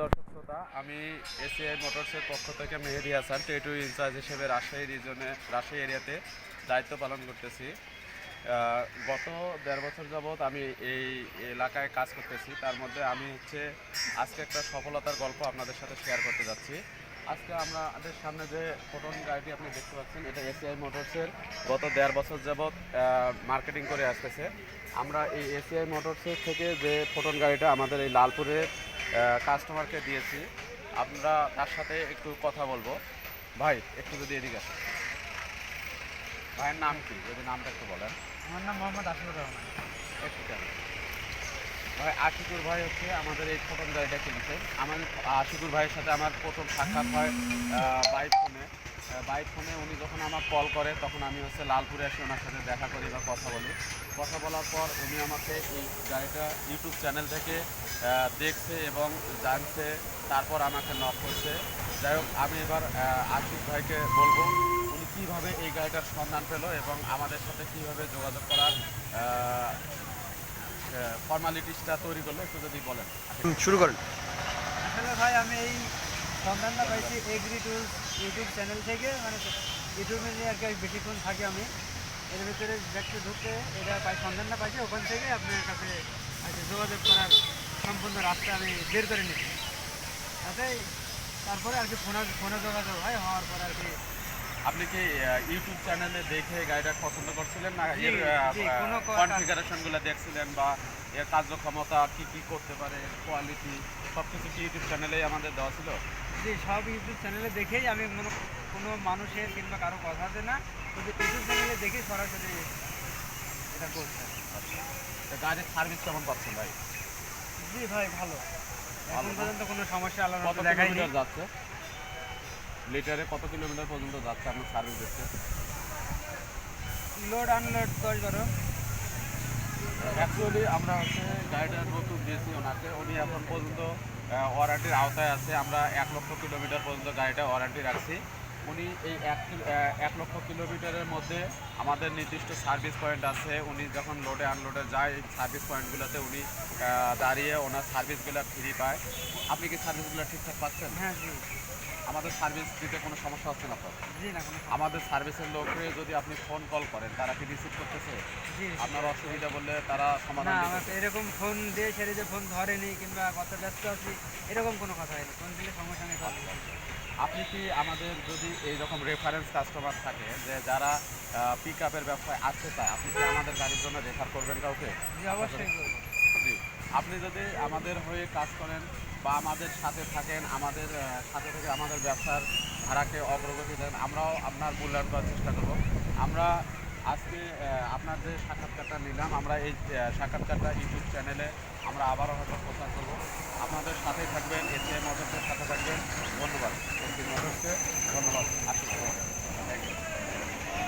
দর্শক শ্রোতা, আমি এসিআই মোটরসের পক্ষ থেকে মেহেদি হাসান টেটু ইনচার্জ হিসেবে রাজশাহী রিজনে রাজশাহী এরিয়াতে দায়িত্ব পালন করতেছি। গত দেড় বছর যাবৎ আমি এই এলাকায় কাজ করতেছি। তার মধ্যে আমি হচ্ছে আজকে একটা সফলতার গল্প আপনাদের সাথে শেয়ার করতে যাচ্ছি। আজকে আমাদের সামনে যে ফোটন গাড়িটি আপনি দেখতে পাচ্ছেন, এটা এসিআই মোটরসের গত দেড় বছর যাবৎ মার্কেটিং করে আসতেছে। আমরা এই এসিআই মোটরসের থেকে যে ফোটন গাড়িটা আমাদের এই লালপুরের কাস্টমারকে দিয়েছি। আমরা তার সাথে একটু কথা বলব। ভাই একটু যদি এদিকে আসেন। ভাইয়ের নাম কি? যদি নামটা একটু বলেন। আমার নাম মোহাম্মদ আশিফুর রহমান। একটু কেন ভাই আশিকুর ভাই হচ্ছে আমাদের এই ফটন গাড়িটা কিনছে। আমার আশিকুর ভাইয়ের সাথে আমার প্রথম সাক্ষাৎ হয় বাইক ফোনে বাইক ফোনে উনি যখন আমার কল করে তখন আমি হচ্ছে লালপুরে এসে ওনার সাথে দেখা করি বা কথা বলি। কথা বলার পর উনি আমাকে এই গাড়িটা ইউটিউব চ্যানেল থেকে দেখছে এবং জানছে তারপর আমাকে নক করছে। যাই হোক আমি এবার আশিক ভাইকে বলব উনি কীভাবে এই গাড়িটার সন্ধান পেল এবং আমাদের সাথে কীভাবে যোগাযোগ করার ফর্মালিটিসটা তৈরি করল একটু যদি বলেন। শুরু করেন। আসলে ভাই আমি এই সন্ধানটা পাইছি এগ্রি টুলস ইউটিউব চ্যানেল থেকে মানে ইউটিউবে যে আর কি বেশিক্ষণ থাকি আমি, এর ভিতরে ব্যাগটি ঢুকতে এটা পাই সন্ধানটা পাইছি, ওখান থেকে আপনার কাছে কি যোগাযোগ করার সম্পূর্ণ রাস্তা আমি বের করে নিচ্ছি তাতে তারপরে আর কি ফোনে ফোনে যোগাযোগ হয়, হওয়ার পর আর কি আপনি কি ইউটিউব চ্যানেলে দেখে গাড়িটা পছন্দ করছিলেন না এর জি, কোনো কনফিগারেশনগুলো দেখছিলেন বা এর কার্যক্ষমতা কি কি করতে পারে কোয়ালিটি সব কিছু কি ইউটিউব চ্যানেলেই আমাদের দেওয়া ছিল? যে সব ইউটিউব চ্যানেলে দেখেই আমি কোনো কোনো মানুষের কিংবা কারও কথাতে না শুধু ইউটিউব চ্যানেলে দেখেই সরাসরি এটা করছে। গাড়ির সার্ভিস কেমন পাচ্ছেন ভাই? জি ভাই ভালো। এখন পর্যন্ত কোনো সমস্যা দেখাইনি কিলোমিটার যাচ্ছে? লিটারে কত কিলোমিটার পর্যন্ত যাচ্ছে আপনার সার্ভিস দিচ্ছে? লোড আনলোড দশ বারো অ্যাকচুয়ালি আমরা হচ্ছে গাড়িটা নতুন দিয়েছি ওনাকে। উনি এখন পর্যন্ত ওয়ারান্টির আওতায় আছে। আমরা এক লক্ষ কিলোমিটার পর্যন্ত গাড়িটা ওয়ারান্টি রাখছি। উনি এই এক কিলো- এক লক্ষ কিলোমিটারের মধ্যে আমাদের নির্দিষ্ট সার্ভিস পয়েন্ট আছে। উনি যখন লোডে আনলোডে যায় এই সার্ভিস পয়েন্টগুলোতে উনি দাঁড়িয়ে ওনার সার্ভিসগুলো ফ্রি পায়। আপনি কি সার্ভিসগুলো ঠিকঠাক পাচ্ছেন? হ্যাঁ আমাদের সার্ভিস দিতে কোনো সমস্যা হচ্ছে না তো? জি না কোনো আমাদের সার্ভিসের লোককে যদি আপনি ফোন কল করেন তারা কি রিসিভ করতেছে? আপনার অসুবিধা বললে তারা সমাধান এরকম ফোন দিয়ে ছেড়ে যে ফোন ধরেনি কিংবা কত ব্যস্ত আছি এরকম কোনো কথা হয়নি। ফোন দিলে সঙ্গে সঙ্গে। আপনি কি আমাদের যদি এই রকম রেফারেন্স কাস্টমার থাকে যে যারা পিক আপের ব্যবসায় আসতে চায় আপনি কি আমাদের গাড়ির জন্য রেফার করবেন কাউকে? জি অবশ্যই। জি। আপনি যদি আমাদের হয়ে কাজ করেন বা আমাদের সাথে থাকেন আমাদের সাথে থেকে আমাদের ব্যবসার ধারাকে অগ্রগতি দেন আমরাও আপনার মূল্যায়ন করার চেষ্টা করব। আমরা আজকে আপনার যে সাক্ষাৎকারটা নিলাম আমরা এই সাক্ষাৎকারটা ইউটিউব চ্যানেলে আমরা আবারও হয়তো প্রচার করব। আপনাদের সাথে থাকবেন মোটরসের